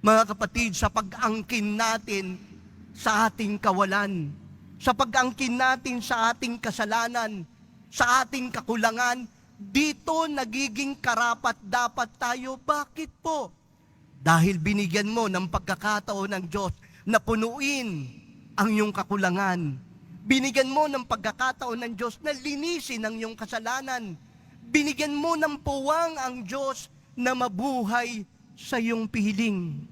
Mga kapatid, sa pag-angkin natin sa ating kawalan, sa pag-angkin natin sa ating kasalanan, sa ating kakulangan, dito nagiging karapat dapat tayo. Bakit po? Dahil binigyan mo ng pagkakataon ng Diyos na punuin ang iyong kakulangan. Binigyan mo ng pagkakataon ng Diyos na linisin ang iyong kasalanan. Binigyan mo ng puwang ang Diyos na mabuhay sa iyong pihiling.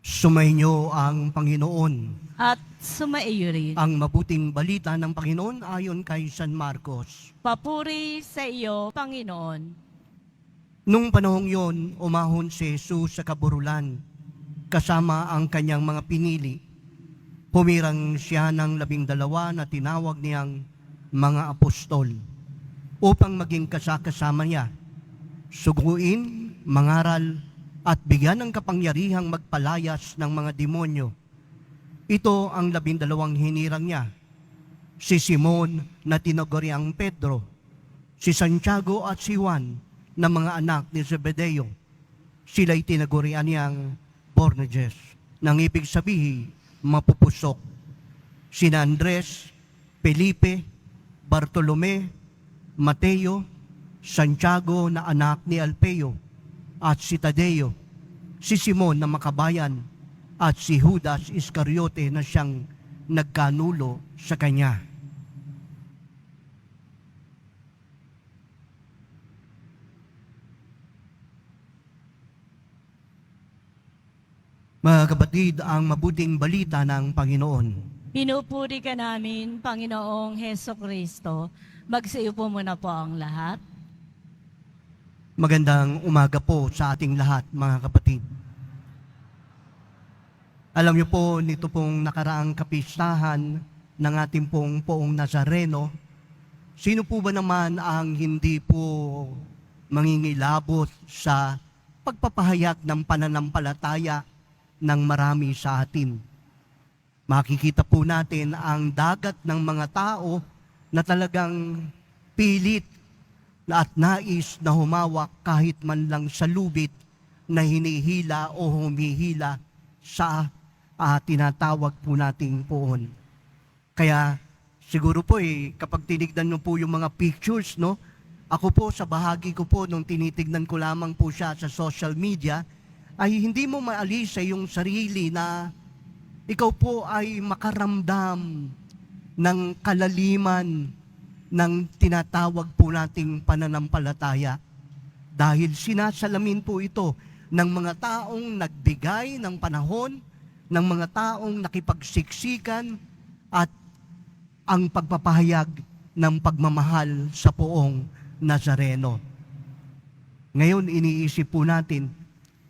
Sumainyo ang Panginoon. At sumaiyo rin. Ang mabuting balita ng Panginoon ayon kay San Marcos. Papuri sa iyo, Panginoon. Nung panahong yon, umahon si Jesus sa kaburulan, kasama ang kanyang mga pinili. Pumirang siya ng labing dalawa na tinawag niyang mga apostol upang maging kasakasama niya, suguin, mangaral, at bigyan ng kapangyarihang magpalayas ng mga demonyo. Ito ang labindalawang hinirang niya. Si Simon na tinaguriang Pedro, si Santiago at si Juan na mga anak ni Zebedeo. Sila'y tinagurian niyang Borneges, nang ibig sabihin, mapupusok. Sina Andres, Felipe, Bartolome, Mateo, Santiago na anak ni Alpeo, at si Tadeo, si Simon na makabayan, at si Judas Iscariote na siyang nagkanulo sa kanya. Mga kapatid, ang mabuting balita ng Panginoon. Pinupuri ka namin, Panginoong Heso Kristo. Magsiyo po muna po ang lahat. Magandang umaga po sa ating lahat, mga kapatid. Alam niyo po, nito pong nakaraang kapistahan ng ating pong poong Nazareno, sino po ba naman ang hindi po mangingilabot sa pagpapahayag ng pananampalataya ng marami sa atin? Makikita po natin ang dagat ng mga tao na talagang pilit na at nais na humawak kahit man lang sa lubid na hinihila o humihila sa ah, tinatawag po nating poon. Kaya siguro po eh, kapag tinignan mo po yung mga pictures, no? Ako po sa bahagi ko po nung tinitignan ko lamang po siya sa social media, ay hindi mo maalis sa yung sarili na ikaw po ay makaramdam ng kalaliman ng tinatawag po nating pananampalataya. Dahil sinasalamin po ito ng mga taong nagbigay ng panahon, ng mga taong nakipagsiksikan at ang pagpapahayag ng pagmamahal sa poong Nazareno. Ngayon iniisip po natin,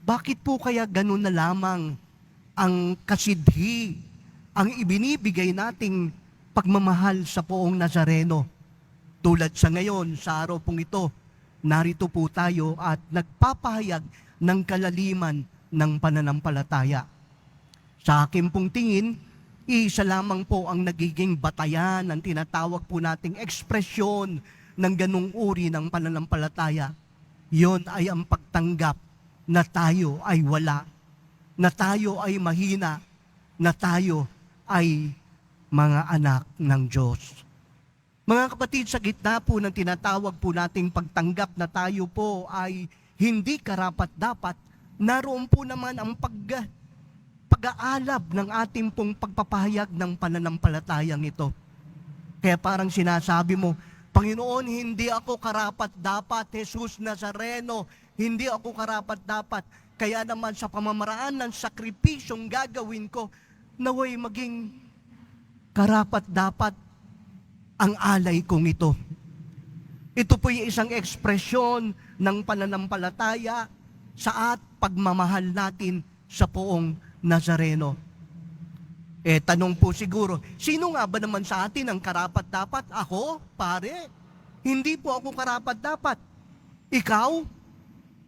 bakit po kaya ganun na lamang ang kasidhi, ang ibinibigay nating pagmamahal sa poong Nazareno? Tulad sa ngayon, sa araw pong ito, narito po tayo at nagpapahayag ng kalaliman ng pananampalataya. Sa akin pong tingin, isa lamang po ang nagiging batayan ng tinatawag po nating ekspresyon ng ganung uri ng pananampalataya. Yon ay ang pagtanggap na tayo ay wala, na tayo ay mahina, na tayo ay mga anak ng Diyos. Mga kapatid, sa gitna po ng tinatawag po nating pagtanggap na tayo po ay hindi karapat-dapat, naroon po naman ang pag, pag-aalab ng ating pong pagpapahayag ng pananampalatayang ito. Kaya parang sinasabi mo, Panginoon, hindi ako karapat-dapat, Jesus Nazareno, hindi ako karapat-dapat. Kaya naman sa pamamaraan ng sakripisyong gagawin ko, naway maging karapat-dapat ang alay kong ito. Ito po yung isang ekspresyon ng pananampalataya sa at pagmamahal natin sa poong Nazareno. Eh, tanong po siguro, sino nga ba naman sa atin ang karapat-dapat? Ako, pare? Hindi po ako karapat-dapat. Ikaw?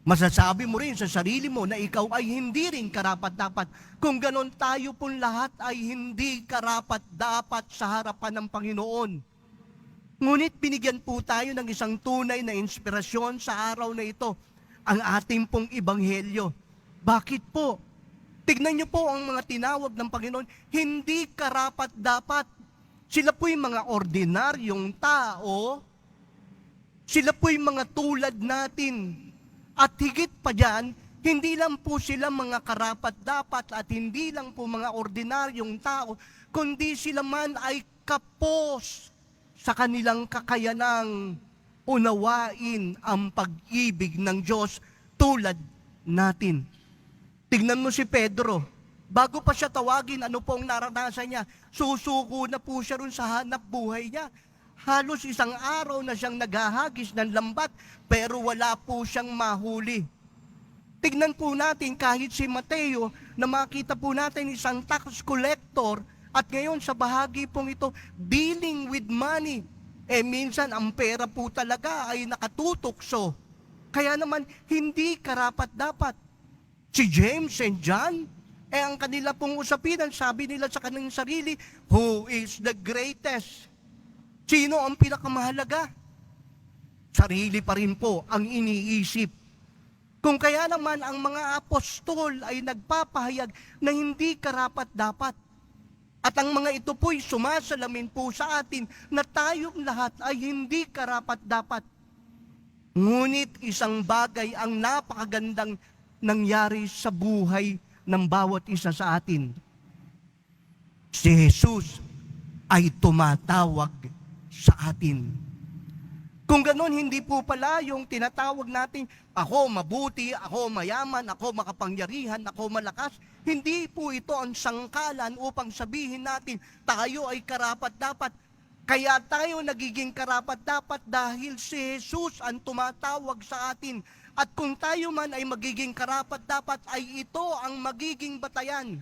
Masasabi mo rin sa sarili mo na ikaw ay hindi rin karapat-dapat. Kung ganon tayo pong lahat ay hindi karapat-dapat sa harapan ng Panginoon. Ngunit binigyan po tayo ng isang tunay na inspirasyon sa araw na ito ang ating pong ebanghelyo. Bakit po? Tignan niyo po ang mga tinawag ng Panginoon, hindi karapat dapat. Sila po'y mga ordinaryong tao, sila po'y mga tulad natin. At higit pa dyan, hindi lang po sila mga karapat dapat at hindi lang po mga ordinaryong tao, kundi sila man ay kapos sa kanilang kakayanang unawain ang pag-ibig ng Diyos tulad natin. Tingnan mo si Pedro. Bago pa siya tawagin, ano pong naranasan niya? Susuko na po siya rin sa hanap buhay niya. Halos isang araw na siyang naghahagis ng lambat, pero wala po siyang mahuli. Tignan po natin kahit si Mateo na makita po natin isang tax collector at ngayon sa bahagi pong ito, dealing with money. Eh minsan ang pera po talaga ay nakatutokso. Kaya naman hindi karapat dapat. Si James and John, eh ang kanila pong usapinan, sabi nila sa kanilang sarili, who is the greatest? Sino ang pinakamahalaga? Sarili pa rin po ang iniisip. Kung kaya naman ang mga apostol ay nagpapahayag na hindi karapat dapat. At ang mga ito po'y sumasalamin po sa atin na tayong lahat ay hindi karapat dapat. Ngunit isang bagay ang napakagandang nangyari sa buhay ng bawat isa sa atin. Si Jesus ay tumatawag sa atin. Kung ganun, hindi po pala yung tinatawag natin, ako mabuti, ako mayaman, ako makapangyarihan, ako malakas. Hindi po ito ang sangkalan upang sabihin natin, tayo ay karapat dapat. Kaya tayo nagiging karapat dapat dahil si Jesus ang tumatawag sa atin. At kung tayo man ay magiging karapat dapat, ay ito ang magiging batayan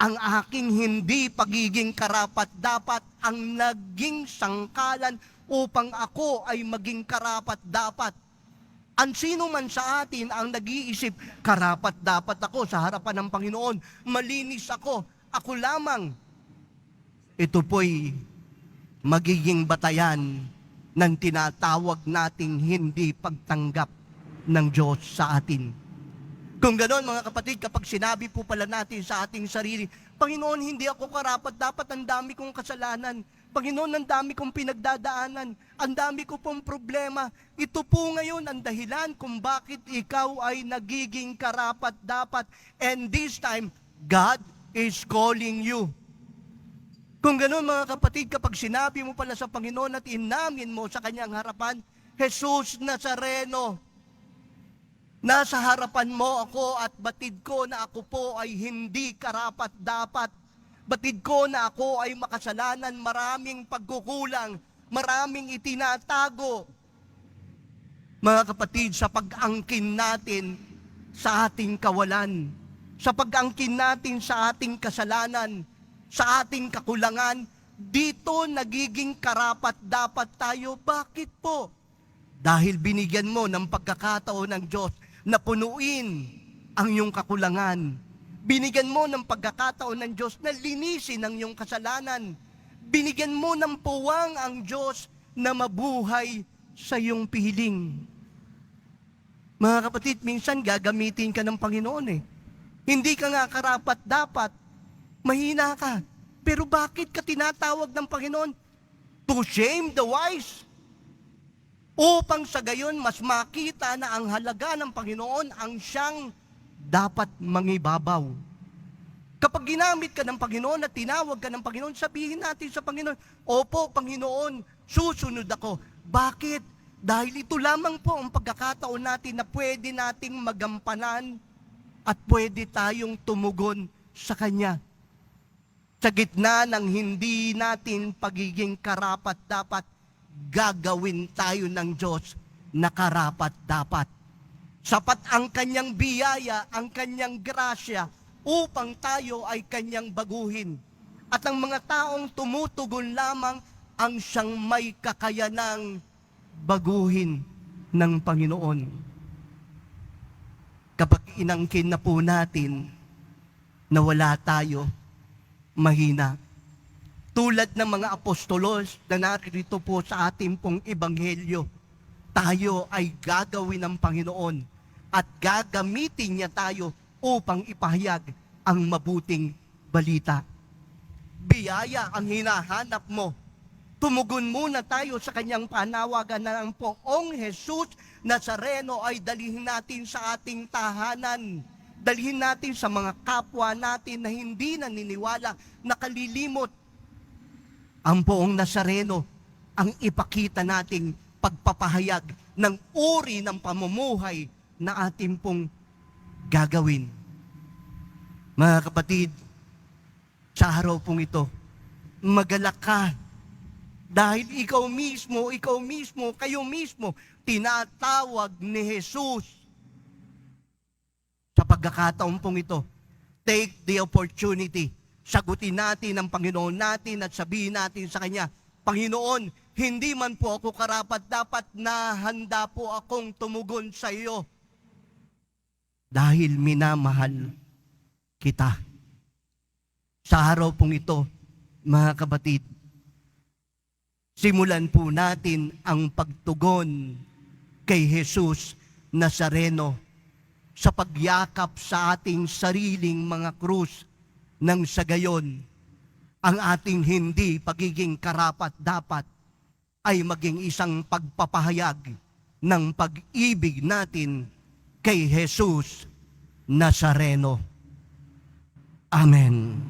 ang aking hindi pagiging karapat dapat ang naging sangkalan upang ako ay maging karapat dapat. Ang sino man sa atin ang nag-iisip, karapat dapat ako sa harapan ng Panginoon, malinis ako, ako lamang. Ito po'y magiging batayan ng tinatawag nating hindi pagtanggap ng Diyos sa atin. Kung ganoon mga kapatid, kapag sinabi po pala natin sa ating sarili, Panginoon, hindi ako karapat, dapat ang dami kong kasalanan. Panginoon, ang dami kong pinagdadaanan, ang dami ko pong problema. Ito po ngayon ang dahilan kung bakit ikaw ay nagiging karapat dapat. And this time, God is calling you. Kung ganoon mga kapatid, kapag sinabi mo pala sa Panginoon at inamin mo sa kanyang harapan, Jesus Nazareno, Nasa harapan mo ako at batid ko na ako po ay hindi karapat dapat. Batid ko na ako ay makasalanan, maraming pagkukulang, maraming itinatago. Mga kapatid, sa pag-angkin natin sa ating kawalan, sa pag-angkin natin sa ating kasalanan, sa ating kakulangan, dito nagiging karapat dapat tayo. Bakit po? Dahil binigyan mo ng pagkakataon ng Diyos na punuin ang iyong kakulangan. Binigyan mo ng pagkakataon ng Diyos na linisin ang iyong kasalanan. Binigyan mo ng puwang ang Diyos na mabuhay sa iyong piling. Mga kapatid, minsan gagamitin ka ng Panginoon eh. Hindi ka nga karapat dapat. Mahina ka. Pero bakit ka tinatawag ng Panginoon? To shame the wise upang sa gayon mas makita na ang halaga ng Panginoon ang siyang dapat mangibabaw. Kapag ginamit ka ng Panginoon at tinawag ka ng Panginoon, sabihin natin sa Panginoon, Opo, Panginoon, susunod ako. Bakit? Dahil ito lamang po ang pagkakataon natin na pwede nating magampanan at pwede tayong tumugon sa Kanya. Sa gitna ng hindi natin pagiging karapat dapat, gagawin tayo ng Diyos na karapat dapat. Sapat ang kanyang biyaya, ang kanyang grasya, upang tayo ay kanyang baguhin. At ang mga taong tumutugon lamang ang siyang may kakayanang baguhin ng Panginoon. Kapag inangkin na po natin na wala tayo, mahina tulad ng mga apostolos na narito po sa ating pong ebanghelyo. Tayo ay gagawin ng Panginoon at gagamitin niya tayo upang ipahayag ang mabuting balita. Biyaya ang hinahanap mo. Tumugon muna tayo sa kanyang panawagan na ang poong Jesus Nazareno ay dalhin natin sa ating tahanan. Dalhin natin sa mga kapwa natin na hindi naniniwala, nakalilimot. Ang poong Nazareno ang ipakita nating pagpapahayag ng uri ng pamumuhay na ating pong gagawin. Mga kapatid, sa araw pong ito, magalak ka dahil ikaw mismo, ikaw mismo, kayo mismo, tinatawag ni Jesus. Sa pagkakataon pong ito, take the opportunity. Sagutin natin ang Panginoon natin at sabihin natin sa Kanya, Panginoon, hindi man po ako karapat dapat na handa po akong tumugon sa iyo. Dahil minamahal kita. Sa araw pong ito, mga kabatid, simulan po natin ang pagtugon kay Jesus Nazareno sa pagyakap sa ating sariling mga krus nang sa gayon ang ating hindi pagiging karapat dapat ay maging isang pagpapahayag ng pag-ibig natin kay Jesus Nazareno. Amen.